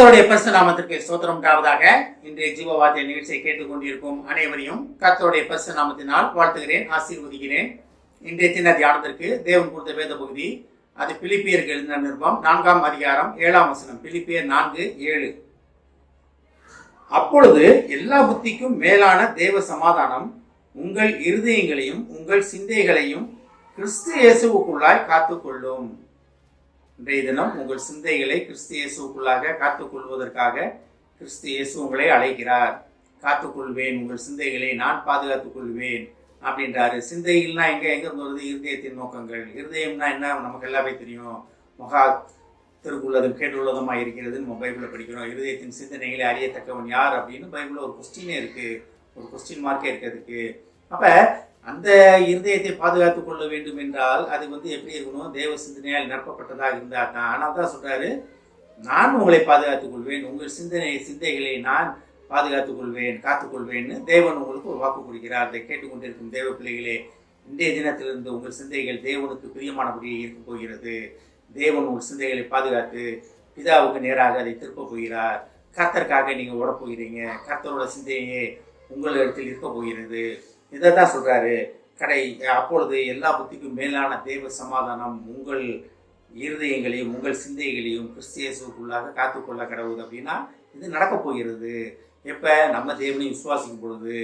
கத்தோடைய பரிசு நாமத்திற்கு சோத்திரம் உண்டாவதாக இன்றைய ஜீவவாத்திய நிகழ்ச்சியை கேட்டுக்கொண்டிருக்கும் அனைவரையும் கத்தோடைய பரிசு நாமத்தினால் வாழ்த்துகிறேன் ஆசீர்வதிக்கிறேன். இன்றைய தின தியானத்திற்கு தேவன் கொடுத்த வேத பகுதி அது பிலிப்பியர் எழுதின நிருபம் நான்காம் அதிகாரம் ஏழாம் வசனம் பிலிப்பியர் நான்கு ஏழு. அப்பொழுது எல்லா புத்திக்கும் மேலான தேவ சமாதானம் உங்கள் இருதயங்களையும் உங்கள் சிந்தைகளையும் கிறிஸ்து இயேசுவுக்குள்ளாய் காத்துக்கொள்ளும். இன்றைய தினம் உங்கள் சிந்தைகளை கிறிஸ்து இயேசுக்குள்ளாக காத்துக்கொள்வதற்காக கிறிஸ்து இயேசு உங்களை அழைக்கிறார். காத்துக்கொள்வேன் உங்கள் சிந்தைகளை நான் பாதுகாத்துக் கொள்வேன் அப்படின்றாரு. சிந்தைகள்னா எங்க எங்க இருந்து வருது? இருதயத்தின் நோக்கங்கள். இருதயம்னா என்ன? நமக்கு எல்லாமே தெரியும். மகா திருக்குள்ளதும் கேட்டுள்ளதுமா இருக்கிறதுன்னு நம்ம பைபிளில் படிக்கிறோம். இருதயத்தின் சிந்தனைகளை அறியத்தக்கவன் யார் அப்படின்னு பைபிளில் ஒரு கொஸ்டினே இருக்கு. ஒரு கொஸ்டின் மார்க்கே இருக்கிறதுக்கு அப்போ அந்த இருதயத்தை பாதுகாத்துக் கொள்ள வேண்டும் என்றால் அது வந்து எப்படி இருக்கணும்? தேவ சிந்தனையால் நிரப்பப்பட்டதாக இருந்தால் தான். ஆனால் தான் சொல்கிறாரு நான் உங்களை பாதுகாத்துக் கொள்வேன். உங்கள் சிந்தனை சிந்தைகளை நான் பாதுகாத்துக் கொள்வேன் காத்துக்கொள்வேன்னு தேவன் உங்களுக்கு ஒரு வாக்கு கொடுக்கிறார். அதை கேட்டுக்கொண்டிருக்கும் தேவ பிள்ளைகளே இன்றைய தினத்திலிருந்து உங்கள் சிந்தைகள் தேவனுக்கு பிரியமானபடியே இருக்க போகிறது. தேவன் உங்கள் சிந்தைகளை பாதுகாத்து பிதாவுக்கு நேராக அதை திருப்ப போகிறார். கர்த்தருக்காக நீங்கள் ஓட போகிறீங்க. கர்த்தரோட சிந்தையே உங்களிடத்தில் இருக்க போகிறது. இதை தான் சொல்கிறாரு கடை அப்பொழுது எல்லா புத்திக்கும் மேலான தேவ சமாதானம் உங்கள் இருதயங்களையும் உங்கள் சிந்தைகளையும் கிறிஸ்தியசுக்குள்ளாக காத்துக்கொள்ள கடவுள் அப்படின்னா இது நடக்க போகிறது. எப்போ? நம்ம தேவனை விசுவாசிக்கும் பொழுது.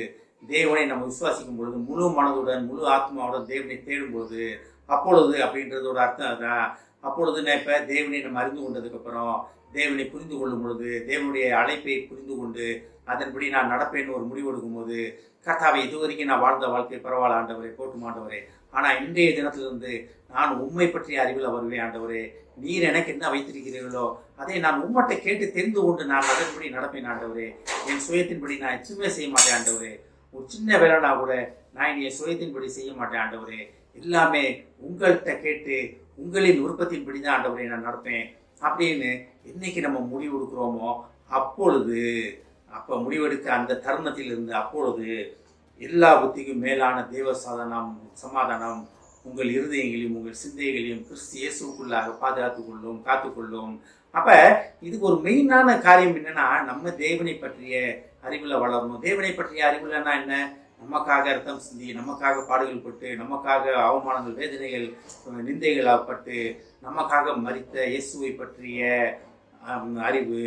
தேவனை நம்ம விசுவாசிக்கும் பொழுது முழு மனதுடன் முழு ஆத்மாவுடன் தேவனை தேடும் பொழுது. அப்பொழுது அப்படின்றதோட அர்த்தம் அதுதான். அப்பொழுது இப்போ தேவனை நம்ம அறிந்து கொண்டதுக்கப்புறம் தேவனை புரிந்து கொள்ளும் பொழுது தேவனுடைய அழைப்பை புரிந்து கொண்டு அதன்படி நான் நடப்பேன்னு ஒரு முடிவு எடுக்கும் போது கர்த்தாவை இதுவரைக்கும் நான் வாழ்ந்த வாழ்க்கை பரவாயில்ல ஆண்டவரே போட்டு ஆண்டவரே. ஆனால் இன்றைய தினத்திலிருந்து நான் உண்மை பற்றிய அறிவில் வருவேன் ஆண்டவரே. நீர் எனக்கு என்ன வைத்திருக்கிறீர்களோ அதை நான் உம்மட்டை கேட்டு தெரிந்து கொண்டு நான் அதன்படி நடப்பேன் ஆண்டவரே. என் சுயத்தின்படி நான் எச்சுமே செய்ய மாட்டேன் ஆண்டவரே. ஒரு சின்ன வேலைனா கூட நான் என் சுயத்தின்படி செய்ய மாட்டேன் ஆண்டவரே. எல்லாமே உங்கள்கிட்ட கேட்டு உங்களின் விருப்பத்தின்படி தான் ஆண்டவரே நான் நடப்பேன் அப்படின்னு என்னைக்கு நம்ம முடிவெடுக்கிறோமோ அப்பொழுது அப்போ முடிவெடுக்க அந்த தருணத்தில் இருந்து அப்பொழுது எல்லா புத்திக்கும் மேலான தெய்வ சாதனம் சமாதானம் உங்கள் இருதயங்களையும் உங்கள் சிந்தைகளையும் கிறிஸ்து இயேசுக்குள்ளாக பாதுகாத்துக் கொள்ளும் காத்துக்கொள்ளும் அப்போ இதுக்கு ஒரு மெயினான காரியம் என்னன்னா நம்ம தேவனை பற்றிய அறிவில் வளரணும். தேவனை பற்றிய அறிவுலன்னா என்ன? நமக்காக ரத்தம் சிந்தி நமக்காக பாடுகள் பட்டு நமக்காக அவமானங்கள் வேதனைகள் நிந்தைகள் பட்டு நமக்காக மறித்த இயேசுவை பற்றிய அறிவு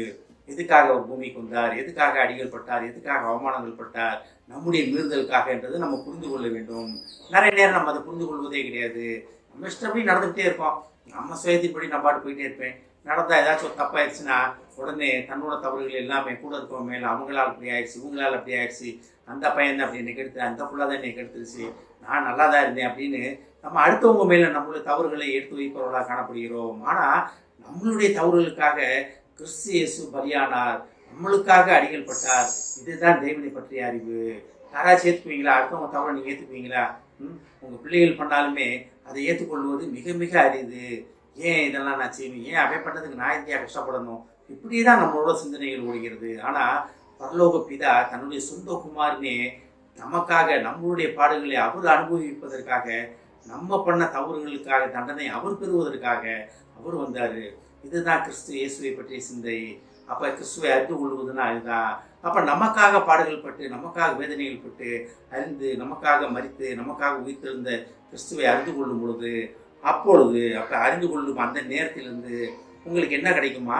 எதுக்காக ஒரு பூமிக்கு வந்தார் எதுக்காக அடிகள் பட்டார் எதுக்காக அவமானங்கள் பட்டார் நம்முடைய மீறுதலுக்காக என்றது நம்ம புரிந்து கொள்ள வேண்டும். நிறைய நேரம் நம்ம அதை புரிந்து கொள்வதே கிடையாது. நம்ம இஷ்டப்படி நடந்துகிட்டே இருப்போம். நம்ம சுயத்தின்படி நான் பாட்டு போயிட்டே இருப்பேன். நடந்தால் ஏதாச்சும் ஒரு தப்பாயிடுச்சுன்னா உடனே தன்னோட தவறுகள் எல்லாமே கூட இருக்கவங்க மேல அவங்களால் அப்படி ஆயிடுச்சு இவங்களால் அப்படி ஆயிடுச்சு அந்த பையன் தான் அப்படி என்னை கெடுத்து அந்த புள்ள தான் என்னை கெடுத்துருச்சு நான் நல்லா தான் இருந்தேன் அப்படின்னு நம்ம அடுத்தவங்க மேலே நம்மளுடைய தவறுகளை எடுத்து வைப்பவர்களாக காணப்படுகிறோம். ஆனால் நம்மளுடைய தவறுகளுக்காக கிறிஸ்து இயேசு பலியானார். நம்மளுக்காக அடிகள் பட்டார். இதுதான் தேவனை பற்றிய அறிவு. யாராச்சும் ஏற்றுக்குவீங்களா அடுத்தவங்க தவறை நீங்கள் ஏற்றுக்குவீங்களா ம்? பிள்ளைகள் பண்ணாலுமே அதை ஏற்றுக்கொள்வது மிக மிக அரிது. ஏன் இதெல்லாம் நான் செய்வேன்? ஏன் அவை பண்ணதுக்கு நான் இந்தியா கஷ்டப்படணும்? இப்படி தான் நம்மளோட சிந்தனைகள் ஓடுகிறது. ஆனால் பரலோக பிதா தன்னுடைய சொந்த குமாரனே நமக்காக நம்மளுடைய பாடுகளை அவர் அனுபவிப்பதற்காக நம்ம பண்ண தவறுகளுக்காக தண்டனை அவர் பெறுவதற்காக அவர் வந்தார். இதுதான் கிறிஸ்து இயேசுவை பற்றிய சிந்தை. அப்போ கிறிஸ்துவை அறிந்து கொள்வதுன்னா அதுதான் அப்போ நமக்காக பாடுகள் பட்டு நமக்காக வேதனைகள் பட்டு அறிந்து நமக்காக மறித்து நமக்காக உயிர்த்திருந்த கிறிஸ்துவை அறிந்து கொள்ளும் பொழுது அப்பொழுது அப்போ அறிந்து கொள்ளும் அந்த நேரத்திலிருந்து உங்களுக்கு என்ன கிடைக்குமா?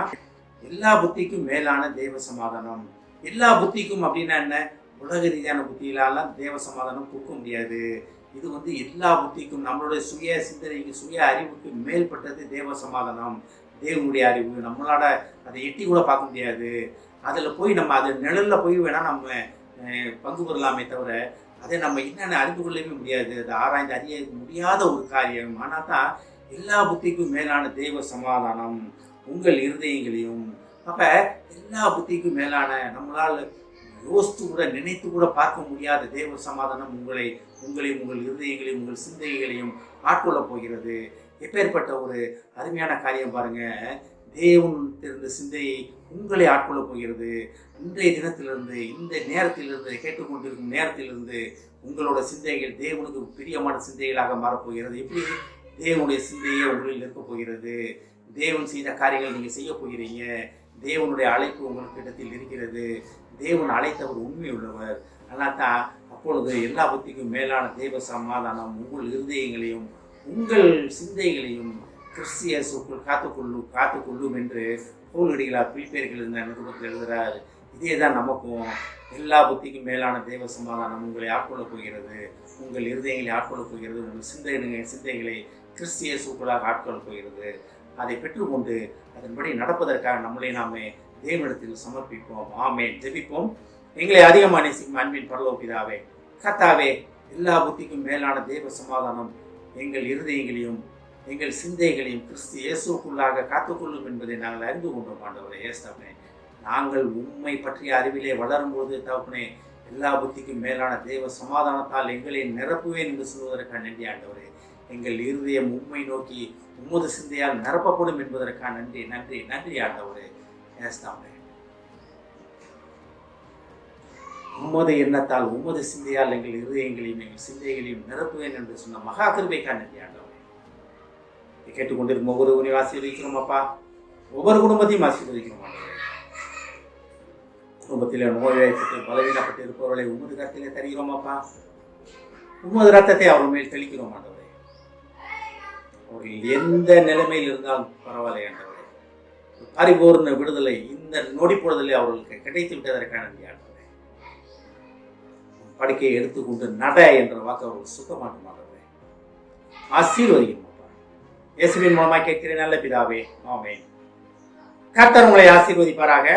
எல்லா புத்திக்கும் மேலான தெய்வ சமாதானம். எல்லா புத்திக்கும் அப்படின்னா என்ன? உலக ரீதியான புத்தியிலெல்லாம் தேவ சமாதானம் கொடுக்க முடியாது. இது வந்து எல்லா புத்திக்கும் நம்மளுடைய சுய சிந்தனைக்கு சுய அறிவுக்கு மேல்பட்டது தேவ சமாதானம். தேவனுடைய அறிவு. நம்மளால அதை எட்டி கூட பார்க்க முடியாது. அதில் போய் நம்ம அது நிழலில் போய் வேணால் நம்ம பங்கு பெறலாமே தவிர அதை நம்ம என்னென்ன அறிந்து கொள்ளவே முடியாது. அதை ஆராய்ந்து அறிய முடியாத ஒரு காரியம். ஆனால் தான் எல்லா புத்திக்கும் மேலான தெய்வ சமாதானம். உங்கள் இருதயங்களையும். அப்போ எல்லா புத்திக்கும் மேலான நம்மளால் யோசித்து கூட நினைத்து கூட பார்க்க முடியாத தேவ சமாதானம் உங்களை உங்களையும் உங்கள் இருதயங்களையும் உங்கள் சிந்தைகளையும் ஆட்கொள்ளப் போகிறது. எப்பேற்பட்ட ஒரு அருமையான காரியம் பாருங்க. தேவன் இருந்த சிந்தையை உங்களை ஆட்கொள்ள போகிறது. இன்றைய தினத்திலிருந்து இந்த நேரத்திலிருந்து கேட்டுக்கொண்டிருக்கும் நேரத்திலிருந்து உங்களோட சிந்தைகள் தேவனுக்கு பிரியமான சிந்தைகளாக மாறப்போகிறது எப்படி? தேவனுடைய சிந்தையே உங்களில் இருக்க போகிறது. தேவன் செய்த காரியங்கள் நீங்கள் செய்ய போகிறீங்க. தேவனுடைய அழைப்பு உங்களுக்கு இடத்தில் இருக்கிறது. தேவன் அழைத்தவர் உண்மை உள்ளவர் அதனால் தான் அப்பொழுது எல்லா புத்திக்கும் மேலான தேவ சமாதானம் உங்கள் இருதயங்களையும் உங்கள் சிந்தைகளையும் கிறிஸ்தியசுக்குள் காத்துக்கொள்ளும் காத்துக்கொள்ளும் என்று பவுலடிகளார் பிலிப்பேர்கள் இந்த நிருபத்தில் எழுதுகிறார் இதே தான் நமக்கும் எல்லா புத்திக்கும் மேலான தேவ சமாதானம் உங்களை ஆட்கொள்ளப் போகிறது. உங்கள் இருதயங்களை ஆட்கொள்ளப் போகிறது. உங்கள் சிந்தனை சிந்தைகளை கிறிஸ்திய சூப்பராக ஆட்கொள்ளப் போகிறது. அதை பெற்றுக்கொண்டு அதன்படி நடப்பதற்காக நம்மளை நாமே தேவனிடத்தில் சமர்ப்பிப்போம். ஆமே ஜெபிப்போம். எங்களை அதிகமாக நேசிக்கும் அன்பின் பரலோபிதாவே கத்தாவே எல்லா புத்திக்கும் மேலான தேவ சமாதானம் எங்கள் இருதயங்களையும் எங்கள் சிந்தைகளையும் கிறிஸ்து இயேசுக்குள்ளாக காத்துக்கொள்ளும் என்பதை நாங்கள் அறிந்து கொண்டோம் ஆண்டவரே ஏஸ்தாமே நாங்கள் உண்மை பற்றிய அறிவிலே வளரும்போது தகப்பனே எல்லா புத்திக்கும் மேலான தேவ சமாதானத்தால் எங்களை நிரப்புவேன் என்று சொல்வதற்கான நன்றி ஆண்டவரே. எங்கள் இருதயம் உண்மை நோக்கி உமது சிந்தையால் நிரப்பப்படும் என்பதற்காக நன்றி நன்றி நன்றி ஆண்டவரே. ஏஸ்தாமே உமது எண்ணத்தால் உமது சிந்தையால் எங்கள் இருதயங்களையும் எங்கள் சிந்தைகளையும் நிரப்புவேன் என்று சொன்ன மகா கிருபைக்கான நன்றி ஆண்டவரே இதை கேட்டுக்கொண்டிருக்கும் ஒவ்வொருவரையும் ஆசீர்வதிக்கிறோம் அப்பா ஒவ்வொரு குடும்பத்தையும் ஆசீர்வதிக்கிறோம் குடும்பத்தில் குடும்பத்திலே நோய்வாய்ப்பட்டு பலவீனப்பட்டு இருப்பவர்களை உமது கருத்திலே தருகிறோம் அப்பா. உமது ரத்தத்தை அவர் மேல் தெளிக்கிறோம் ஆண்டவரே. அவர்கள் எந்த நிலைமையில் இருந்தாலும் பரவாயில்லை ஆண்டவர். பரிபூர்ண விடுதலை இந்த நொடி அவர்களுக்கு கிடைத்து விட்டதற்கான நன்றி படுக்கையை எடுத்துக்கொண்டு நட என்ற வாக்கு அவர்கள் சுத்தமாட்ட மாட்டவரே ஆசீர்வதிக்கணும் அப்பா. இயேசுவின் மூலமாக கேட்கிறேன் நல்ல பிதாவே ஆமென். கர்த்தர் உங்களை ஆசீர்வதிப்பாராக.